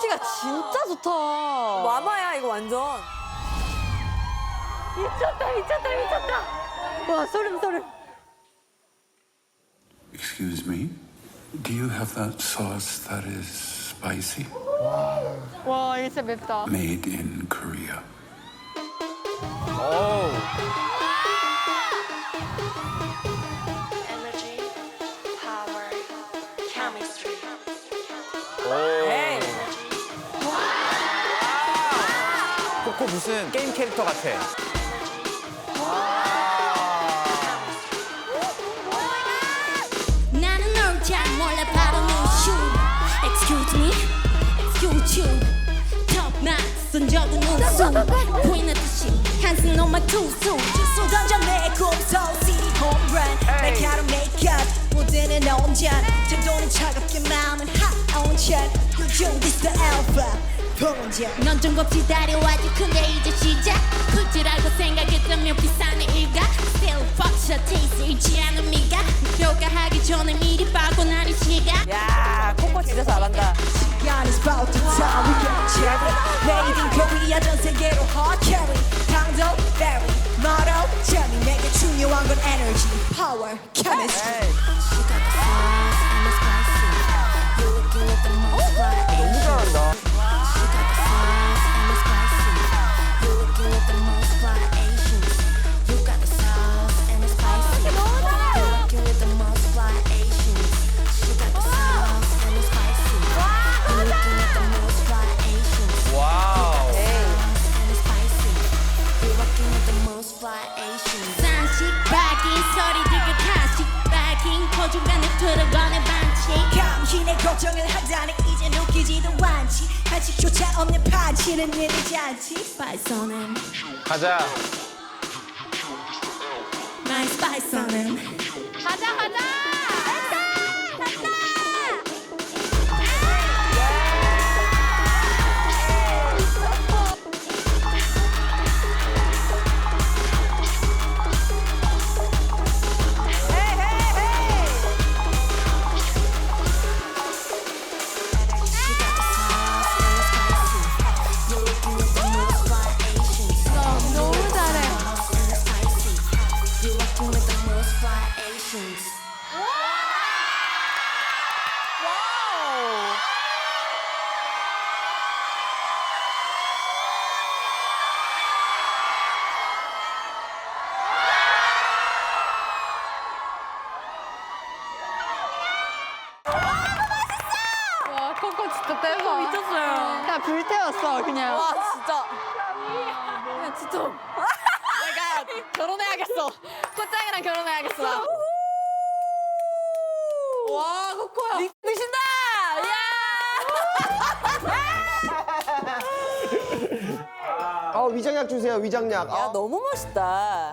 진짜 좋다. 마마야 이거 완전. 미쳤다, 미쳤다, 미쳤다. 와, 소름, 소름. Excuse me. Do you have that sauce that is spicy? 와, 이게 진짜 맵다. Made in Korea. Energy, power, chemistry. 에 무슨 게임 캐릭터 같아. 나는 널잘 몰라. 바로 눈슈. Excuse me, excuse you. 턱만 쓴 적은 없어. 보이는 듯이 한숨 너만 투수. 쏟아져 내 꿈속 city home run. 날카로운 makeup. 무대는 온전 태도는 차갑게 마음은 hot on chat You? Do this the alpha 본전 넌좀 겁지 다려와지 근데 이제 시작 알고 생각했다면 비싼 일가 Still fuck your taste 잃지 않은 미가 평가하기 전에 미리 빠고 나는 시간 야 코코 진짜 잘한다. 시간 is about to time we get cherry Made in Korea 전 세계로 hot carry 강도 berry motto 재미 내게 중요한 건 energy power chemistry 산식 박인 소리 들고 가식 박인 고중간에 들어가는 반칙 감히 걱정을 하다니 이제 웃기지도 않지 한식조차 없는 파치는 일이지 않지 him 가자. My spice on him 가자, 가자! 그냥 불태웠어, 그냥. 와 진짜. 야 진짜. 내가 결혼해야겠어. 코짱이랑 결혼해야겠어. 나. 와 코코야. 미신다. 야. 어 위장약 주세요 위장약. 야 너무 멋있다.